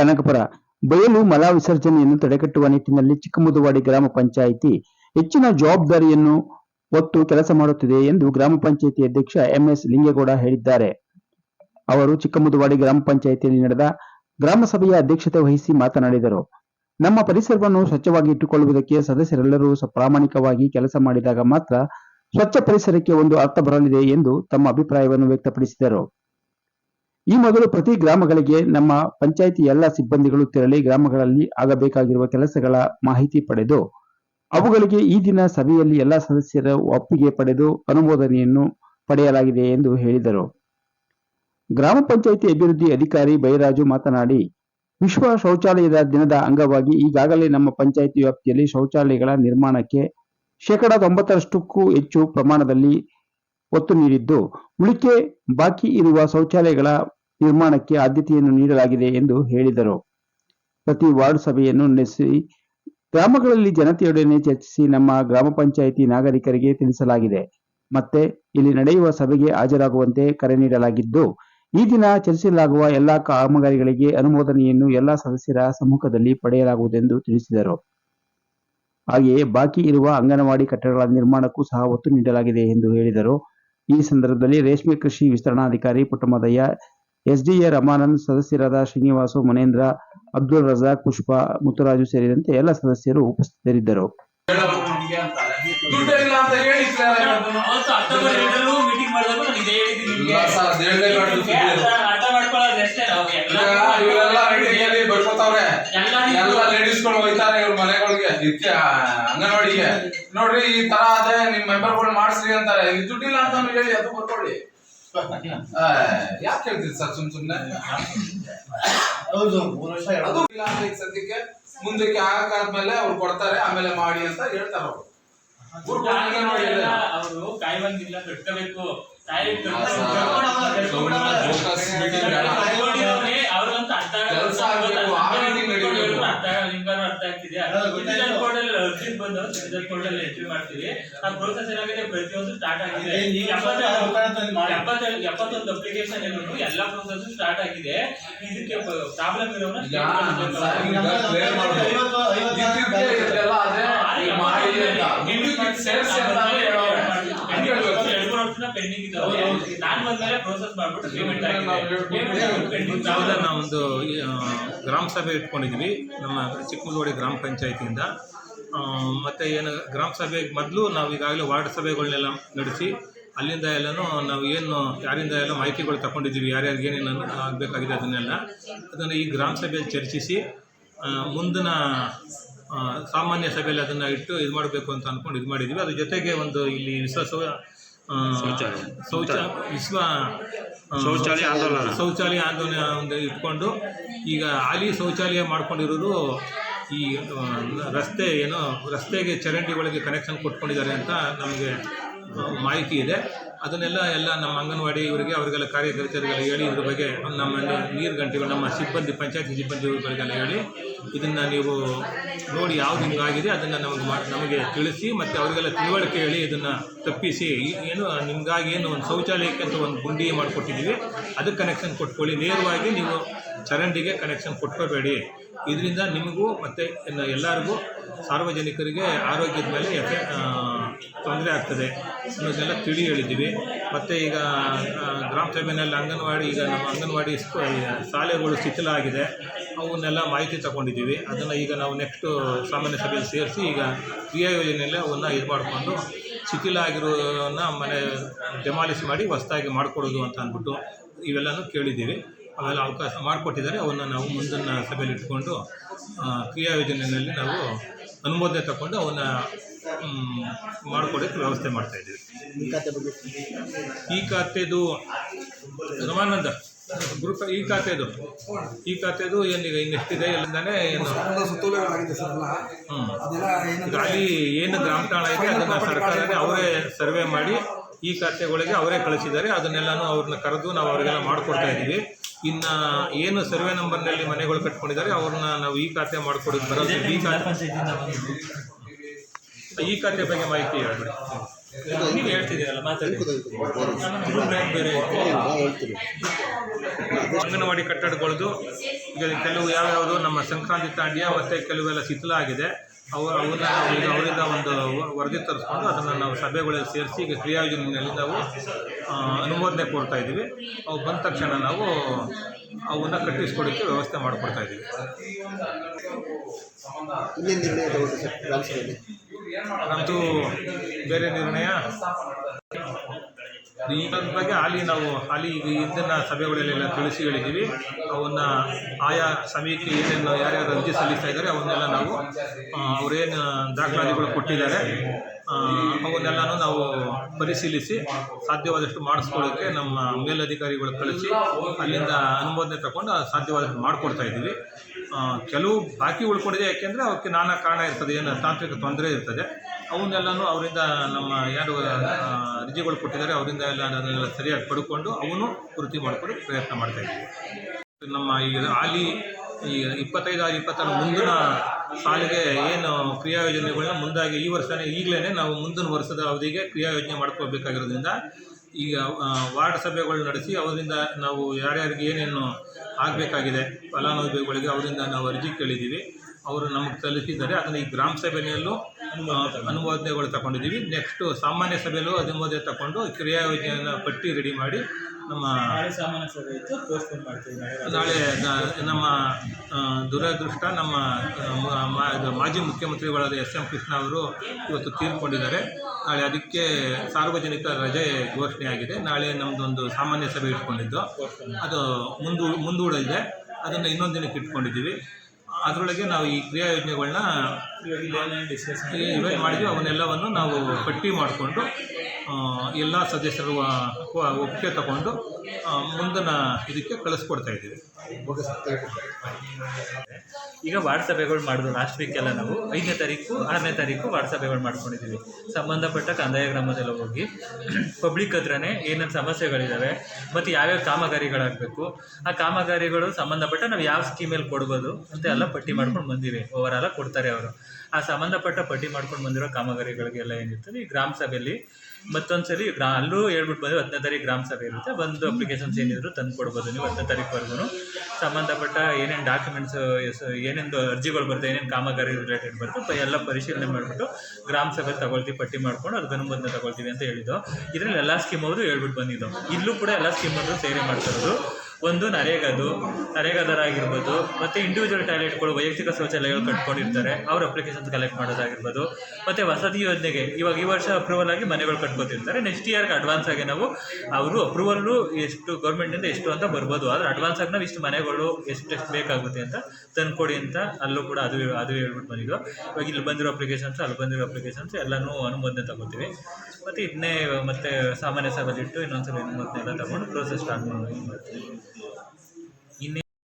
ಕನಕಪುರ. ಬಯಲು ಮಲ ವಿಸರ್ಜನೆಯನ್ನು ತಡೆಗಟ್ಟುವ ನಿಟ್ಟಿನಲ್ಲಿ ಚಿಕ್ಕಮುದುವಾಡಿ ಗ್ರಾಮ ಪಂಚಾಯಿತಿ ಹೆಚ್ಚಿನ ಜವಾಬ್ದಾರಿಯನ್ನು ಒತ್ತು ಕೆಲಸ ಮಾಡುತ್ತಿದೆ ಎಂದು ಗ್ರಾಮ ಪಂಚಾಯಿತಿ ಅಧ್ಯಕ್ಷ ಎಂಎಸ್ ಲಿಂಗೇಗೌಡ ಹೇಳಿದ್ದಾರೆ. ಅವರು ಚಿಕ್ಕಮುದುವಾಡಿ ಗ್ರಾಮ ಪಂಚಾಯಿತಿಯಲ್ಲಿ ನಡೆದ ಗ್ರಾಮ ಸಭೆಯ ಅಧ್ಯಕ್ಷತೆ ವಹಿಸಿ ಮಾತನಾಡಿದರು. ನಮ್ಮ ಪರಿಸರವನ್ನು ಸ್ವಚ್ಛವಾಗಿ ಇಟ್ಟುಕೊಳ್ಳುವುದಕ್ಕೆ ಸದಸ್ಯರೆಲ್ಲರೂ ಪ್ರಾಮಾಣಿಕವಾಗಿ ಕೆಲಸ ಮಾಡಿದಾಗ ಮಾತ್ರ ಸ್ವಚ್ಛ ಪರಿಸರಕ್ಕೆ ಒಂದು ಅರ್ಥ ಬರಲಿದೆ ಎಂದು ತಮ್ಮ ಅಭಿಪ್ರಾಯವನ್ನು ವ್ಯಕ್ತಪಡಿಸಿದರು. ಈ ಮೊದಲು ಪ್ರತಿ ಗ್ರಾಮಗಳಿಗೆ ನಮ್ಮ ಪಂಚಾಯಿತಿ ಎಲ್ಲ ಸಿಬ್ಬಂದಿಗಳು ತೆರಳಿ ಗ್ರಾಮಗಳಲ್ಲಿ ಆಗಬೇಕಾಗಿರುವ ಕೆಲಸಗಳ ಮಾಹಿತಿ ಪಡೆದು, ಅವುಗಳಿಗೆ ಈ ದಿನ ಸಭೆಯಲ್ಲಿ ಎಲ್ಲ ಸದಸ್ಯರ ಒಪ್ಪಿಗೆ ಪಡೆದು ಅನುಮೋದನೆಯನ್ನು ಪಡೆಯಲಾಗಿದೆ ಎಂದು ಹೇಳಿದರು. ಗ್ರಾಮ ಪಂಚಾಯಿತಿ ಅಭಿವೃದ್ಧಿ ಅಧಿಕಾರಿ ಬೈರಾಜು ಮಾತನಾಡಿ, ವಿಶ್ವ ಶೌಚಾಲಯದ ದಿನದ ಅಂಗವಾಗಿ ಈಗಾಗಲೇ ನಮ್ಮ ಪಂಚಾಯಿತಿ ವ್ಯಾಪ್ತಿಯಲ್ಲಿ ಶೌಚಾಲಯಗಳ ನಿರ್ಮಾಣಕ್ಕೆ ಶೇಕಡಾ ತೊಂಬತ್ತರಷ್ಟಕ್ಕೂ ಹೆಚ್ಚು ಪ್ರಮಾಣದಲ್ಲಿ ಒತ್ತು ನೀಡಿದ್ದು, ಉಳಿಕೆ ಬಾಕಿ ಇರುವ ಶೌಚಾಲಯಗಳ ನಿರ್ಮಾಣಕ್ಕೆ ಆದ್ಯತೆಯನ್ನು ನೀಡಲಾಗಿದೆ ಎಂದು ಹೇಳಿದರು. ಪ್ರತಿ ವಾರ್ಡ್ ಸಭೆಯನ್ನು ನಡೆಸಿ ಗ್ರಾಮಗಳಲ್ಲಿ ಜನತೆಯೊಡನೆ ಚರ್ಚಿಸಿ ನಮ್ಮ ಗ್ರಾಮ ಪಂಚಾಯಿತಿ ನಾಗರಿಕರಿಗೆ ತಿಳಿಸಲಾಗಿದೆ. ಮತ್ತೆ ಇಲ್ಲಿ ನಡೆಯುವ ಸಭೆಗೆ ಹಾಜರಾಗುವಂತೆ ಕರೆ ನೀಡಲಾಗಿದ್ದು, ಈ ದಿನ ಚರ್ಚಿಸಲಾಗುವ ಎಲ್ಲಾ ಕಾಮಗಾರಿಗಳಿಗೆ ಅನುಮೋದನೆಯನ್ನು ಎಲ್ಲಾ ಸದಸ್ಯರ ಸಮ್ಮುಖದಲ್ಲಿ ಪಡೆಯಲಾಗುವುದೆಂದು ತಿಳಿಸಿದರು. ಹಾಗೆಯೇ ಬಾಕಿ ಇರುವ ಅಂಗನವಾಡಿ ಕಟ್ಟಡಗಳ ನಿರ್ಮಾಣಕ್ಕೂ ಸಹ ಒತ್ತು ನೀಡಲಾಗಿದೆ ಎಂದು ಹೇಳಿದರು. ಈ ಸಂದರ್ಭದಲ್ಲಿ ರೇಷ್ಮೆ ಕೃಷಿ ವಿಸ್ತರಣಾಧಿಕಾರಿ ಪುಟ್ಟಮದಯ್ಯ ಎಸ್ಡಿಎ ರಮಾನಂದ್ ಸದಸ್ಯರಾದ ಶ್ರೀನಿವಾಸು ಮನೇಂದ್ರ ಅಬ್ದುಲ್ ರಜಾ ಪುಷ್ಪ ಮುತ್ತುರಾಜು ಸೇರಿದಂತೆ ಎಲ್ಲ ಸದಸ್ಯರು ಉಪಸ್ಥಿತರಿದ್ದರು. ಇದಕ್ಕೆ ಅಂಗನವಾಡಿಗೆ. ನೋಡ್ರಿ ಈ ತರ ಅದೇ ನಿಮ್ ಮೆಂಬರ್ಗಳು ಮಾಡಿಸ್ರಿ ಅಂತಾರೆ. ಇಲ್ಲಿ ದುಡ್ಡಿಲ್ಲ ಅಂತ ಹೇಳಿ ಅದು ಬರ್ಕೊಳ್ಳಿ. ಯಾಕೆ ಹೇಳ್ತೀರಿ ಸರ್ ಸುಮ್ ಸುಮ್ನೆ? ಹೌದು ಮೂರು ವರ್ಷ ಎರಡು ಅದು ಇಲ್ಲ ಅಂದ್ರೆ ಈಗ ಸದ್ಯಕ್ಕೆ ಮುಂದಕ್ಕೆ ಆಗಾದ್ಮೇಲೆ ಅವ್ರು ಕೊಡ್ತಾರೆ ಆಮೇಲೆ ಮಾಡಿ ಅಂತ ಹೇಳ್ತಾರೆ ಅವ್ರು. ಇದೆ. ಅವರು ಕಾಯುವಂಗಿಲ್ಲ ಕಟ್ಕೋಬೇಕು. ತಾಯಿ ಅವ್ರಿಗಂತ ಅರ್ಥ ಆಗಲ್ಲ. ಕೆಲ್ಸ ಆಗ್ಬೇಕು, ಆ meeting ನಡೀಬೇಕು. ಹೇಳಿದ್ರು ಅರ್ಥ ಆಗಲ್ಲ, ನಿಮ್ಗಾದ್ರು ಅರ್ಥ ಆಗ್ತಿದ್ಯಾ ಹೌದು, ಗೊತ್ತಾಯ್ತು. ಕೋಡ್ ಅಲ್ಲಿ ಅರ್ಜಿ ಬಂದು ಸಿಟಿಜನ್ ಕೋಡ್ ಅಲ್ಲಿ ಎಂಟ್ರಿ ಮಾಡ್ತೀವಿ ಆ ಪ್ರೋಸೆಸ್ ಏನಾಗಿದೆ ಪ್ರತಿಯೊಂದು ಸ್ಟಾರ್ಟ್ ಆಗಿದೆ ಅದೇ ನೀವು ಮಾಡಿ. ಎಪ್ಪತ್ತೊಂದು ಅಪ್ಲಿಕೇಶನ್ ಎಲ್ಲಾ ಪ್ರೋಸೆಸ್ ಸ್ಟಾರ್ಟ್ ಆಗಿದೆ ಇದಕ್ಕೆ ಪ್ರಾಬ್ಲಮ್ ಇರೋನ ಈಗ ಸರ್, ಈಗ clear ಮಾಡ್ಬೇಕು. ಐವತ್ತು ಐವತ್ತು ಇದ್ದಿದ್ದೇ ಇದೆಲ್ಲ ಅದೇ ಮಾಡಿ ಅಂತ. ಮುಂದಕ್ಕೆ ಸೇರ್ಸಿ ಅಂತ ಇದ್ದಾವೆ ನಾನ್ ಬಂದ್ಮೇಲೆ ಪ್ರೋಸೆಸ್ ಮಾಡ್ಬಿಟ್ಟು ಪೇಮೆಂಟ್ ನಾವು ಹೌದಾ ನಾವೊಂದು ಗ್ರಾಮ ಸಭೆ ಇಟ್ಕೊಂಡಿದ್ವಿ. ನಮ್ಮ ಚಿಕ್ಕಮಗಳೂರು ಗ್ರಾಮ ಪಂಚಾಯತಿಯಿಂದ. ಮತ್ತೆ ಏನು ಗ್ರಾಮ ಸಭೆ ಮೊದಲು ನಾವು ಈಗಾಗಲೇ ವಾರ್ಡ್ ಸಭೆಗಳನ್ನೆಲ್ಲ ನಡೆಸಿ ಅಲ್ಲಿಂದ ಎಲ್ಲನೂ ನಾವು ಏನು ಯಾರಿಂದ ಎಲ್ಲ ಮಾಹಿತಿಗಳು ತಗೊಂಡಿದ್ದೀವಿ ಯಾರ್ಯಾರಿಗೆ ಏನೇನು ಆಗಬೇಕಾಗಿದೆ ಅದನ್ನೆಲ್ಲ ಅದನ್ನು ಈ ಗ್ರಾಮ ಸಭೆಯಲ್ಲಿ ಚರ್ಚಿಸಿ ಮುಂದಿನ ಸಾಮಾನ್ಯ ಸಭೆಯಲ್ಲಿ ಅದನ್ನು ಇಟ್ಟು ಇದು ಮಾಡಬೇಕು ಅಂತ ಅಂದ್ಕೊಂಡು ಇದು ಮಾಡಿದ್ವಿ ಅದ್ರ ಜೊತೆಗೆ ಒಂದು ಇಲ್ಲಿ ವಿಶ್ವ ಸೌ ಆ, ಶೌಚ ವಿಶ್ವ ಶೌಚಾಲಯ ಆಂದೋಲನ. ಶೌಚಾಲಯ ಆಂದೋಲನ ಒಂದು ಇಟ್ಕೊಂಡು ಈಗ ಹಾಲಿ ಶೌಚಾಲಯ ಮಾಡ್ಕೊಂಡಿರೋದು ಈ ರಸ್ತೆ ಏನು ರಸ್ತೆಗೆ ಚರಂಡಿಗಳಿಗೆ ಕನೆಕ್ಷನ್ ಕೊಟ್ಕೊಂಡಿದ್ದಾರೆ ಅಂತ ನಮಗೆ ಮಾಹಿತಿ ಇದೆ ಅದನ್ನೆಲ್ಲ ಎಲ್ಲ ನಮ್ಮ ಅಂಗನವಾಡಿ ಇವರಿಗೆ, ಅವರಿಗೆಲ್ಲ ಕಾರ್ಯಕರ್ತರಿಗೆಲ್ಲ ಹೇಳಿ ಇದ್ರ ಬಗ್ಗೆ ನಮ್ಮ ನೀರು ಗಂಟೆಗಳು, ನಮ್ಮ ಸಿಬ್ಬಂದಿ, ಪಂಚಾಯತಿ ಸಿಬ್ಬಂದಿಗಳಿಗೆಲ್ಲ ಹೇಳಿ ಇದನ್ನು ನೀವು ನೋಡಿ ಯಾವ್ದು ಹಿಂಗಾಗಿದೆ ಅದನ್ನು ನಮಗೆ ನಮಗೆ ತಿಳಿಸಿ ಮತ್ತು ಅವರಿಗೆಲ್ಲ ತಿಳುವಳಿಕೆ ಹೇಳಿ ಇದನ್ನು ತಪ್ಪಿಸಿ. ಏನು ನಿಮಗಾಗಿ ಏನು ಒಂದು ಶೌಚಾಲಯಕ್ಕೆ ಅಂತ ಒಂದು ಗುಂಡಿ ಮಾಡಿಕೊಟ್ಟಿದ್ದೀವಿ, ಅದಕ್ಕೆ ಕನೆಕ್ಷನ್ ಕೊಟ್ಕೊಳ್ಳಿ. ನೇರವಾಗಿ ನೀವು ಚರಂಡಿಗೆ ಕನೆಕ್ಷನ್ ಕೊಟ್ಕೋಬೇಡಿ. ಇದರಿಂದ ನಿಮಗೂ ಮತ್ತು ಎಲ್ಲರಿಗೂ ಸಾರ್ವಜನಿಕರಿಗೆ ಆರೋಗ್ಯದ ಮೇಲೆ ಎಫೆ ತೊಂದರೆ ಆಗ್ತದೆ ಅನ್ನೋದನ್ನೆಲ್ಲ ತಿಳಿ ಹೇಳಿದ್ದೀವಿ. ಮತ್ತು ಈಗ ಗ್ರಾಮ ಸಭೆಯಲ್ಲಿ ಅಂಗನವಾಡಿ, ಈಗ ನಮ್ಮ ಅಂಗನವಾಡಿ ಶಾಲೆಗಳು ಶಿಥಿಲ ಆಗಿದೆ ಅವನ್ನೆಲ್ಲ ಮಾಹಿತಿ ತಗೊಂಡಿದ್ದೀವಿ. ಅದನ್ನು ಈಗ ನಾವು ನೆಕ್ಸ್ಟು ಸಾಮಾನ್ಯ ಸಭೆಯಲ್ಲಿ ಸೇರಿಸಿ ಈಗ ಕ್ರಿಯಾ ಯೋಜನೆಯಲ್ಲೇ ಅವನ್ನ ಇದು ಮಾಡಿಕೊಂಡು ಶಿಥಿಲ ಆಗಿರೋನ್ನ ಮನೆ ಡೆಮಾಲಿಸ್ ಮಾಡಿ ಹೊಸದಾಗಿ ಮಾಡಿಕೊಡೋದು ಅಂತ ಅಂದ್ಬಿಟ್ಟು ಇವೆಲ್ಲನೂ ಕೇಳಿದ್ದೀವಿ. ಅವೆಲ್ಲ ಅವಕಾಶ ಮಾಡಿಕೊಟ್ಟಿದ್ದಾರೆ. ಅವನ್ನ ನಾವು ಮುಂದಿನ ಸಭೆಯಲ್ಲಿ ಇಟ್ಕೊಂಡು ಕ್ರಿಯಾ ಯೋಜನೆಯಲ್ಲಿ ನಾವು ಅನುಮೋದನೆ ತಗೊಂಡು ಅವನ್ನ ಮಾಡಿಕೊಡೋಕ್ಕೆ ವ್ಯವಸ್ಥೆ ಮಾಡ್ತಾ ಇದ್ದೀವಿ. ಈ ಖಾತೆದು ರಮಾನಂದ ಗ್ರೂಪ್ ಈ ಖಾತೆದು ಈ ಖಾತೆದು ಏನೀಗ ಇನ್ನೆಷ್ಟಿದೆ ಇಲ್ಲಿಂದಾನೆ ಏನು? ಗಾಳಿ ಏನು ಗ್ರಾಮ ಠಾಣ ಇದೆ ಅದನ್ನು ಸರ್ಕಾರನೇ ಅವರೇ ಸರ್ವೆ ಮಾಡಿ ಈ ಖಾತೆಗಳಿಗೆ ಅವರೇ ಕಳಿಸಿದ್ದಾರೆ. ಅದನ್ನೆಲ್ಲನೂ ಅವ್ರನ್ನ ಕರೆದು ನಾವು ಅವರಿಗೆಲ್ಲ ಮಾಡಿಕೊಡ್ತಾ ಇದ್ದೀವಿ. ಇನ್ನು ಏನು ಸರ್ವೆ ನಂಬರ್ನಲ್ಲಿ ಮನೆಗಳು ಕಟ್ಕೊಂಡಿದ್ದಾರೆ ಅವ್ರನ್ನ ನಾವು ಈ ಖಾತೆ ಮಾಡಿಕೊಡೋದು ಬರೋದು ಈ ಖಾತೆ ಈ ಕತೆ ಬಗ್ಗೆ ಮಾಹಿತಿ ಹೇಳ್ಬಿಡಿ. ನೀವು ಹೇಳ್ತಿದ್ದೀರಲ್ಲ, ಮಾತಾಡಿ. ಅಂಗನವಾಡಿ ಕಟ್ಟಡಗಳದ್ದು, ಈಗ ಕೆಲವು ಯಾವ್ಯಾವುದು ನಮ್ಮ ಸಂಕ್ರಾಂತಿ ತಾಂಡ್ಯ ಮತ್ತು ಕೆಲವೆಲ್ಲ ಶಿಥಿಲ ಆಗಿದೆ. ಅವು ಅವನ್ನ ಅವರಿಂದ ಒಂದು ವರದಿ ತರಿಸ್ಕೊಂಡು ಅದನ್ನು ನಾವು ಸಭೆಗಳಲ್ಲಿ ಸೇರಿಸಿ ಈಗ ಕ್ರಿಯಾಯೋಜನೆಯಲ್ಲಿ ನಾವು ಅನುಮೋದನೆ ಕೊಡ್ತಾ ಇದ್ದೀವಿ. ಅವು ಬಂದ ತಕ್ಷಣ ನಾವು ಅವನ್ನ ಕಟ್ಟಿಸ್ಕೊಡೋಕ್ಕೆ ವ್ಯವಸ್ಥೆ ಮಾಡಿಕೊಡ್ತಾ ಇದ್ದೀವಿ. ನಮ್ಮದು ಬೇರೆ ನಿರ್ಣಯ. ಈ ಬಗ್ಗೆ ಹಾಲಿ ನಾವು ಹಾಲಿ ಇದನ್ನು ಸಭೆಗಳಲ್ಲೆಲ್ಲ ತಿಳಿಸಿ ಹೇಳಿದ್ದೀವಿ. ಅವನ್ನ ಆಯಾ ಸಮಿತಿ ಏನೇನು ಯಾರ್ಯಾರು ಅರ್ಜಿ ಸಲ್ಲಿಸ್ತಾ ಇದ್ದಾರೆ, ಅವನ್ನೆಲ್ಲ ನಾವು ಅವರೇನು ದಾಖಲಾತಿಗಳು ಕೊಟ್ಟಿದ್ದಾರೆ. ಅವನ್ನೆಲ್ಲನೂ ನಾವು ಪರಿಶೀಲಿಸಿ ಸಾಧ್ಯವಾದಷ್ಟು ಮಾಡಿಸ್ಕೊಳ್ಳೋಕ್ಕೆ ನಮ್ಮ ಮೇಲಧಿಕಾರಿಗಳು ಕಳಿಸಿ ಅಲ್ಲಿಂದ ಅನುಮೋದನೆ ತಗೊಂಡು ಸಾಧ್ಯವಾದಷ್ಟು ಮಾಡಿಕೊಡ್ತಾ ಇದ್ದೀವಿ. ಕೆಲವು ಬಾಕಿ ಉಳ್ಕೊಂಡಿದೆ, ಯಾಕೆಂದರೆ ಅವಕ್ಕೆ ನಾನಾ ಕಾರಣ ಇರ್ತದೆ. ಏನು, ತಾಂತ್ರಿಕ ತೊಂದರೆ ಇರ್ತದೆ. ಅವನ್ನೆಲ್ಲನೂ ಅವರಿಂದ ನಮ್ಮ ಯಾರು ರಿಜಿಗಳು ಕೊಟ್ಟಿದ್ದಾರೆ, ಅವರಿಂದ ಎಲ್ಲ ಅದನ್ನೆಲ್ಲ ಸರಿಯಾಗಿ ಪಡ್ಕೊಂಡು ಅವನು ಪೂರ್ತಿ ಮಾಡಿಕೊಂಡು ಪ್ರಯತ್ನ ಮಾಡ್ತಾ ಇದ್ದೀವಿ. ನಮ್ಮ ಈಗ ಹಾಲಿ ಈ ಇಪ್ಪತ್ತೈದು ಆರು ಇಪ್ಪತ್ತಾರು ಮುಂದಿನ ಸಾಲಿಗೆ ಏನು ಕ್ರಿಯಾ ಯೋಜನೆಗಳನ್ನ ಮುಂದಾಗಿ ಈ ವರ್ಷನೇ ಈಗಲೇ ನಾವು ಮುಂದಿನ ವರ್ಷದ ಅವಧಿಗೆ ಕ್ರಿಯಾ ಯೋಜನೆ ಮಾಡ್ಕೋಬೇಕಾಗಿರೋದ್ರಿಂದ ಈಗ ವಾರ್ಡ್ ಸಭೆಗಳು ನಡೆಸಿ ಅವರಿಂದ ನಾವು ಯಾರ್ಯಾರಿಗೆ ಏನೇನು ಆಗಬೇಕಾಗಿದೆ, ಫಲಾನುಭವಿಗಳಿಗೆ ಅವರಿಂದ ನಾವು ಅರ್ಜಿ ಕೇಳಿದ್ದೀವಿ. ಅವರು ನಮಗೆ ಸಲ್ಲಿಸಿದ್ದಾರೆ. ಅದನ್ನು ಈ ಗ್ರಾಮ ಸಭೆಯಲ್ಲೂ ಅನುಮೋದನೆಗಳು ತಗೊಂಡಿದ್ದೀವಿ. ನೆಕ್ಸ್ಟು ಸಾಮಾನ್ಯ ಸಭೆಯಲ್ಲೂ ಅನುಮೋದನೆ ತಗೊಂಡು ಕ್ರಿಯಾ ಯೋಜನೆಯನ್ನು ಪಟ್ಟಿ ರೆಡಿ ಮಾಡಿ ನಮ್ಮ ನಾಳೆ ನಮ್ಮ ದುರದೃಷ್ಟ ನಮ್ಮ ಮಾಜಿ ಮುಖ್ಯಮಂತ್ರಿಗಳಾದ ಎಸ್ ಎಂ ಕೃಷ್ಣ ಅವರು ಇವತ್ತು ತೀರ್ಕೊಂಡಿದ್ದಾರೆ ನಾಳೆ ಅದಕ್ಕೆ ಸಾರ್ವಜನಿಕ ರಜೆ ಘೋಷಣೆ ಆಗಿದೆ. ನಾಳೆ ನಮ್ಮದೊಂದು ಸಾಮಾನ್ಯ ಸಭೆ ಇಟ್ಕೊಂಡಿದ್ದು. ಅದು ಮುಂದೂ ಮುಂದೂಡಲಿದೆ. ಅದನ್ನು ಇನ್ನೊಂದು ದಿನಕ್ಕೆ ಇಟ್ಕೊಂಡಿದ್ದೀವಿ. ಅದರೊಳಗೆ ನಾವು ಈ ಕ್ರಿಯಾ ಯೋಜನೆಗಳನ್ನ ಡಿಸ್ಕಸ್ ಮಾಡಿದ್ವಿ. ಅವನ್ನೆಲ್ಲವನ್ನು ನಾವು ಪಟ್ಟಿ ಮಾಡಿಕೊಂಡು ಎಲ್ಲ ಸದಸ್ಯರು ಒಪ್ಪಿಗೆ ತಗೊಂಡು ಮುಂದಿನ ಇದಕ್ಕೆ ಕಳಿಸ್ಕೊಡ್ತಾ ಇದ್ದೀವಿ. ಈಗ ವಾರ್ಡ್ ಸಭೆಗಳು ಮಾಡಿದ್ರು ಲಾಸ್ಟ್ ವೀಕೆಲ್ಲ ನಾವು. ಐದನೇ ತಾರೀಕು, ಆರನೇ ತಾರೀಕು ವಾರ್ಡ್ ಸಭೆಗಳು ಮಾಡ್ಕೊಂಡಿದ್ದೀವಿ. ಸಂಬಂಧಪಟ್ಟ ಕಂದಾಯ ಗ್ರಾಮದಲ್ಲಿ ಹೋಗಿ ಪಬ್ಲಿಕ್ ಹತ್ರನೇ ಏನೇನು ಸಮಸ್ಯೆಗಳಿದ್ದಾವೆ ಮತ್ತು ಯಾವ್ಯಾವ ಕಾಮಗಾರಿಗಳಾಗಬೇಕು, ಆ ಕಾಮಗಾರಿಗಳು ಸಂಬಂಧಪಟ್ಟ ನಾವು ಯಾವ ಸ್ಕೀಮಲ್ಲಿ ಕೊಡ್ಬೋದು ಅಂತ ಎಲ್ಲ ಪಟ್ಟಿ ಮಾಡ್ಕೊಂಡು ಬಂದಿವಿ. ಓವರಾಲ ಕೊಡ್ತಾರೆ ಅವರು. ಆ ಸಂಬಂಧಪಟ್ಟ ಪಟ್ಟಿ ಮಾಡ್ಕೊಂಡು ಬಂದಿರೋ ಕಾಮಗಾರಿಗಳಿಗೆಲ್ಲ ಏನಿರ್ತದೆ, ಈ ಗ್ರಾಮ ಸಭೆಯಲ್ಲಿ ಮತ್ತೊಂದ್ಸಲಿ ಗ್ರಾ, ಅಲ್ಲೂ ಹೇಳ್ಬಿಟ್ಟು ಬಂದು ಹತ್ತನೇ ತಾರೀಕು ಗ್ರಾಮ ಸಭೆ ಇರುತ್ತೆ. ಬಂದು ಅಪ್ಲಿಕೇಶನ್ಸ್ ಏನಿದ್ರು ತಂದು ಕೊಡ್ಬೋದು ನೀವು ಹತ್ತನೇ ತಾರೀಕುವರೆಗೂ ಸಂಬಂಧಪಟ್ಟ ಏನೇನು ಡಾಕ್ಯುಮೆಂಟ್ಸ್ ಏನೇನು ಅರ್ಜಿಗಳು ಬರುತ್ತೆ ಏನೇನು ಕಾಮಗಾರಿ ರಿಲೇಟೆಡ್ ಬರುತ್ತೆ ಎಲ್ಲ ಪರಿಶೀಲನೆ ಮಾಡಿಬಿಟ್ಟು ಗ್ರಾಮ ಸಭೆ ತಗೊಳ್ತೀವಿ, ಪಟ್ಟಿ ಮಾಡ್ಕೊಂಡು ಅದಕ್ಕೆ ಅನುಮೋದನೆ ತಗೊಳ್ತೀವಿ ಅಂತ ಹೇಳಿದ್ದು. ಇದರಲ್ಲಿ ಎಲ್ಲ ಸ್ಕೀಮ್ ಅವರು ಹೇಳ್ಬಿಟ್ಟು ಬಂದಿದ್ದು. ಇಲ್ಲೂ ಕೂಡ ಎಲ್ಲ ಸ್ಕೀಮ್ ಅವರು ಸೇರಿ ಮಾಡ್ತಾ ಇರೋದು. ಒಂದು ನರೇಗಾದು, ನರೇಗಾದರಾಗಿರ್ಬೋದು, ಮತ್ತು ಇಂಡಿವಿಜುವಲ್ ಟಾಯ್ಲೆಟ್ಗಳು ವೈಯಕ್ತಿಕ ಶೌಚಾಲಯಗಳು ಕಟ್ಕೊಂಡಿರ್ತಾರೆ. ಅವ್ರ ಅಪ್ಲಿಕೇಶನ್ಸ್ ಕಲೆಕ್ಟ್ ಮಾಡೋದಾಗಿರ್ಬೋದು. ಮತ್ತು ವಸತಿ ಯೋಜನೆಗೆ ಇವಾಗ ಈ ವರ್ಷ ಅಪ್ರೂವಲ್ ಆಗಿ ಮನೆಗಳು ಕಟ್ಕೋತಿರ್ತಾರೆ. ನೆಕ್ಸ್ಟ್ ಇಯರ್ಗೆ ಅಡ್ವಾನ್ಸ್ ಆಗಿ ನಾವು ಅವರು ಅಪ್ರೂವಲ್ಲು ಎಷ್ಟು ಗೌರ್ಮೆಂಟಿಂದ ಎಷ್ಟು ಅಂತ ಬರ್ಬೋದು. ಆದರೆ ಅಡ್ವಾನ್ಸ್ ಆಗಿ ನಾವು ಇಷ್ಟು ಮನೆಗಳು ಎಷ್ಟು ಎಷ್ಟು ಬೇಕಾಗುತ್ತೆ ಅಂತ ತಂದುಕೊಡಿ ಅಂತ ಅಲ್ಲೂ ಕೂಡ ಅದು ಅದು ಹೇಳ್ಬಿಟ್ಟು ಬಂದಿದ್ದು. ಇವಾಗ ಇಲ್ಲಿ ಬಂದಿರೋ ಅಪ್ಲಿಕೇಶನ್ಸ್ ಅಲ್ಲಿ ಬಂದಿರೋ ಅಪ್ಲಿಕೇಶನ್ಸ್ ಎಲ್ಲನೂ ಅನುಮೋದನೆ ತಗೋತೀವಿ. ಮತ್ತು ಇದನ್ನೇ ಮತ್ತೆ ಸಾಮಾನ್ಯ ಸಭೆಯಲ್ಲಿಟ್ಟು ಇನ್ನೊಂದ್ಸಲ ಅನುಮೋದನೆ ಎಲ್ಲ ತಗೊಂಡು ಪ್ರೋಸೆಸ್ ಸ್ಟಾರ್ಟ್ ಮಾಡ್ತೀವಿ